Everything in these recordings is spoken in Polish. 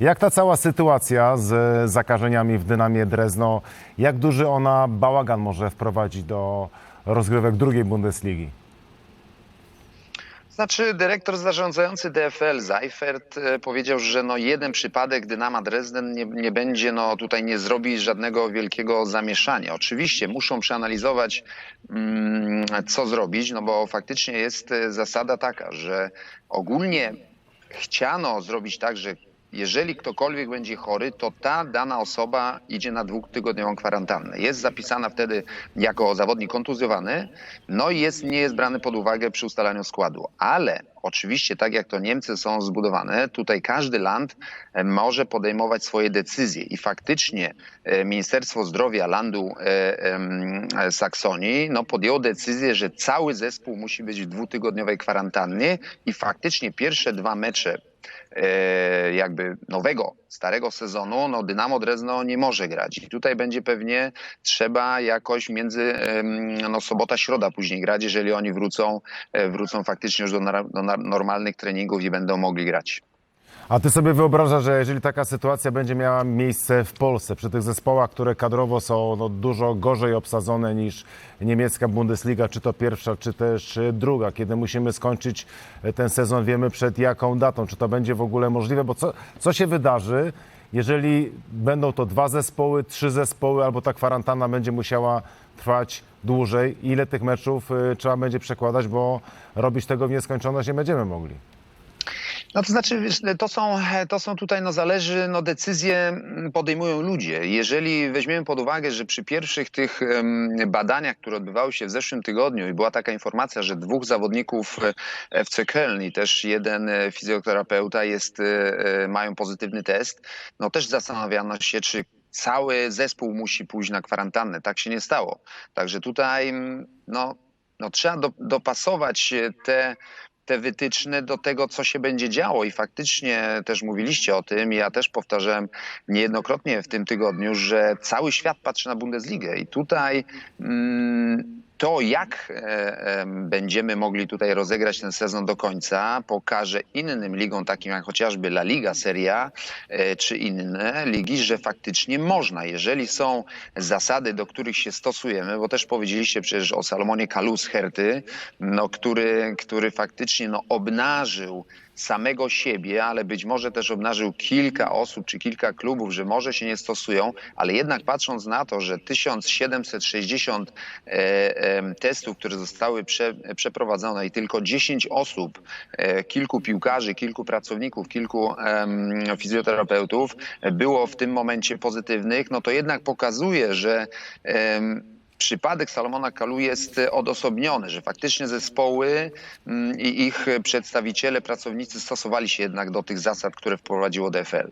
Jak ta cała sytuacja z zakażeniami w Dynamie Drezno, jak duży ona bałagan może wprowadzić do rozgrywek drugiej Bundesligi? Znaczy, dyrektor zarządzający DFL Seifert e, powiedział, że no jeden przypadek Dynama Dresden nie, nie będzie, no tutaj nie zrobi żadnego wielkiego zamieszania. Oczywiście muszą przeanalizować, mm, co zrobić, no bo faktycznie jest e, zasada taka, że ogólnie chciano zrobić tak, że jeżeli ktokolwiek będzie chory, to ta dana osoba idzie na dwutygodniową kwarantannę. Jest zapisana wtedy jako zawodnik kontuzjowany, no i jest, nie jest brany pod uwagę przy ustalaniu składu. Ale oczywiście, tak jak to Niemcy są zbudowane, tutaj każdy land e, może podejmować swoje decyzje i faktycznie e, Ministerstwo Zdrowia landu e, Saksonii no, podjęło decyzję, że cały zespół musi być w dwutygodniowej kwarantannie i faktycznie pierwsze dwa mecze jakby nowego, starego sezonu, no Dynamo Drezno nie może grać. I tutaj będzie pewnie trzeba jakoś między no, sobota, środa później grać, jeżeli oni wrócą, wrócą faktycznie już do, do normalnych treningów i będą mogli grać. A ty sobie wyobrażasz, że jeżeli taka sytuacja będzie miała miejsce w Polsce, przy tych zespołach, które kadrowo są no, dużo gorzej obsadzone niż niemiecka Bundesliga, czy to pierwsza, czy też druga, kiedy musimy skończyć ten sezon, wiemy przed jaką datą, czy to będzie w ogóle możliwe, bo co, co się wydarzy, jeżeli będą to dwa zespoły, trzy zespoły, albo ta kwarantanna będzie musiała trwać dłużej, ile tych meczów e, trzeba będzie przekładać, bo robić tego w nieskończoność nie będziemy mogli. No to znaczy, wiesz, to są, to są tutaj, no zależy, no decyzje mm, podejmują ludzie. Jeżeli weźmiemy pod uwagę, że przy pierwszych tych badaniach, które odbywały się w zeszłym tygodniu i była taka informacja, że dwóch zawodników e, FC Köln i też jeden e, fizjoterapeuta jest, e, e, mają pozytywny test, no też zastanawiano się, czy cały zespół musi pójść na kwarantannę. Tak się nie stało. Także tutaj, mm, no, no trzeba do, dopasować e, te te wytyczne do tego, co się będzie działo. I faktycznie też mówiliście o tym, ja też powtarzałem niejednokrotnie w tym tygodniu, że cały świat patrzy na Bundesligę i tutaj mm, to, jak e, będziemy mogli tutaj rozegrać ten sezon do końca, pokaże innym ligom, takim jak chociażby La Liga, Serie A, e, czy inne ligi, że faktycznie można, jeżeli są zasady, do których się stosujemy, bo też powiedzieliście przecież o Salomonie Kalu z Herty, no, który, który faktycznie no, obnażył samego siebie, ale być może też obnażył kilka osób czy kilka klubów, że może się nie stosują, ale jednak patrząc na to, że 1760 e, testów, które zostały prze, przeprowadzone i tylko 10 osób, e, kilku piłkarzy, kilku pracowników, kilku fizjoterapeutów było w tym momencie pozytywnych, no to jednak pokazuje, że przypadek Salomona Kalu jest odosobniony, że faktycznie zespoły mm, i ich przedstawiciele, pracownicy stosowali się jednak do tych zasad, które wprowadziło DFL.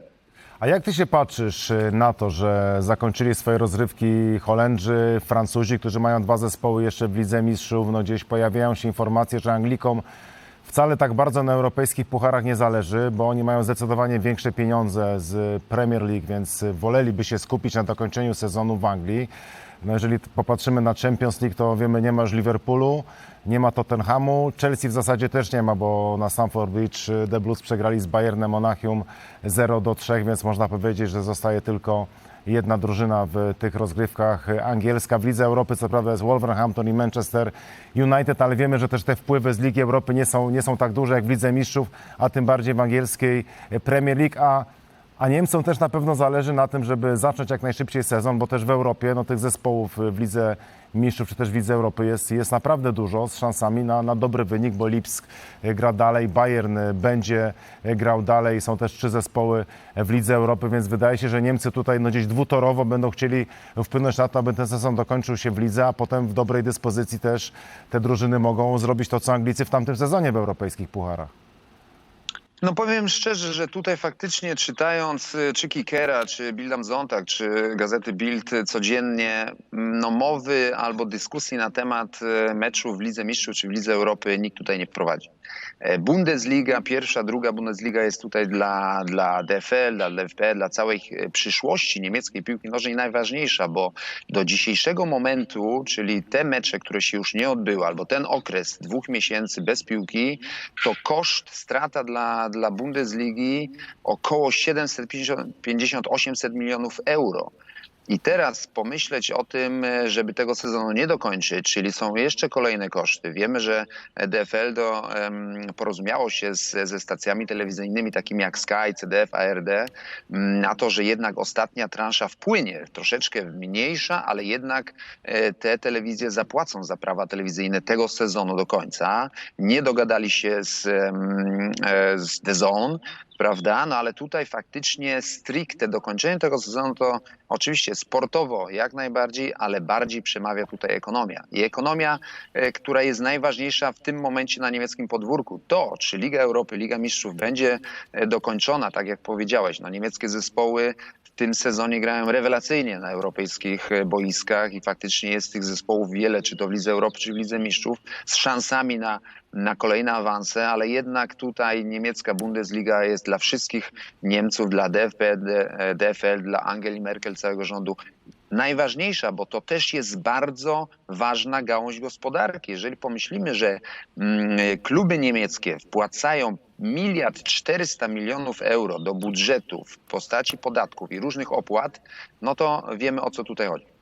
A jak ty się patrzysz y, na to, że zakończyli swoje rozrywki Holendrzy, Francuzi, którzy mają dwa zespoły jeszcze w Lidze Mistrzów, no gdzieś pojawiają się informacje, że Anglikom wcale tak bardzo na europejskich pucharach nie zależy, bo oni mają zdecydowanie większe pieniądze z Premier League, więc woleliby się skupić na dokończeniu sezonu w Anglii. No jeżeli popatrzymy na Champions League, to wiemy, nie ma już Liverpoolu, nie ma Tottenhamu, Chelsea w zasadzie też nie ma, bo na Stamford Bridge y, The Blues przegrali z Bayernem Monachium 0 do 3, więc można powiedzieć, że zostaje tylko jedna drużyna w tych rozgrywkach angielska. W Lidze Europy co prawda jest Wolverhampton i Manchester United, ale wiemy, że też te wpływy z Ligi Europy nie są, nie są tak duże jak w Lidze Mistrzów, a tym bardziej w angielskiej Premier League, a a Niemcom też na pewno zależy na tym, żeby zacząć jak najszybciej sezon, bo też w Europie no, tych zespołów w Lidze Mistrzów czy też w Lidze Europy jest, jest naprawdę dużo z szansami na, na dobry wynik, bo Lipsk e, gra dalej, Bayern e, będzie e, grał dalej, są też trzy zespoły w Lidze Europy, więc wydaje się, że Niemcy tutaj no, gdzieś dwutorowo będą chcieli wpłynąć na to, aby ten sezon dokończył się w Lidze, a potem w dobrej dyspozycji też te drużyny mogą zrobić to, co Anglicy w tamtym sezonie w europejskich pucharach. No powiem szczerze, że tutaj faktycznie czytając y, czy Kikera, czy Bildam Zontak, czy gazety Bild codziennie, mm, no mowy albo dyskusji na temat y, meczu w Lidze Mistrzów czy w Lidze Europy nikt tutaj nie prowadzi. E, Bundesliga, pierwsza, druga Bundesliga jest tutaj dla, dla DFL, dla DFB, dla całej e, przyszłości niemieckiej piłki nożnej najważniejsza, bo do dzisiejszego momentu, czyli te mecze, które się już nie odbyły, albo ten okres dwóch miesięcy bez piłki, to koszt, strata dla, dla Bundesligi około 750-800 milionów euro. I teraz pomyśleć o tym, e, żeby tego sezonu nie dokończyć, czyli są jeszcze kolejne koszty. Wiemy, że DFL do, porozumiało się z, ze stacjami telewizyjnymi takimi jak Sky, CDF, ARD m, na to, że jednak ostatnia transza wpłynie, troszeczkę mniejsza, ale jednak e, te telewizje zapłacą za prawa telewizyjne tego sezonu do końca. Nie dogadali się z, e, z The Zone, prawda? No ale tutaj faktycznie stricte dokończenie tego sezonu to oczywiście sportowo jak najbardziej, ale bardziej przemawia tutaj ekonomia. I ekonomia, e, która jest najważniejsza w tym momencie na niemieckim podwórku, to czy Liga Europy, Liga Mistrzów będzie e, dokończona, tak jak powiedziałeś, no niemieckie zespoły tym sezonie grają rewelacyjnie na europejskich e, boiskach i faktycznie jest tych zespołów wiele, czy to w Lidze Europy, czy w Lidze Mistrzów, z szansami na, na kolejne awanse, ale jednak tutaj niemiecka Bundesliga jest dla wszystkich Niemców, dla DFB, DFL, dla Angeli Merkel, całego rządu najważniejsza, bo to też jest bardzo ważna gałąź gospodarki. Jeżeli pomyślimy, że mm, kluby niemieckie wpłacają miliard 400 milionów euro do budżetu w postaci podatków i różnych opłat, no to wiemy o co tutaj chodzi.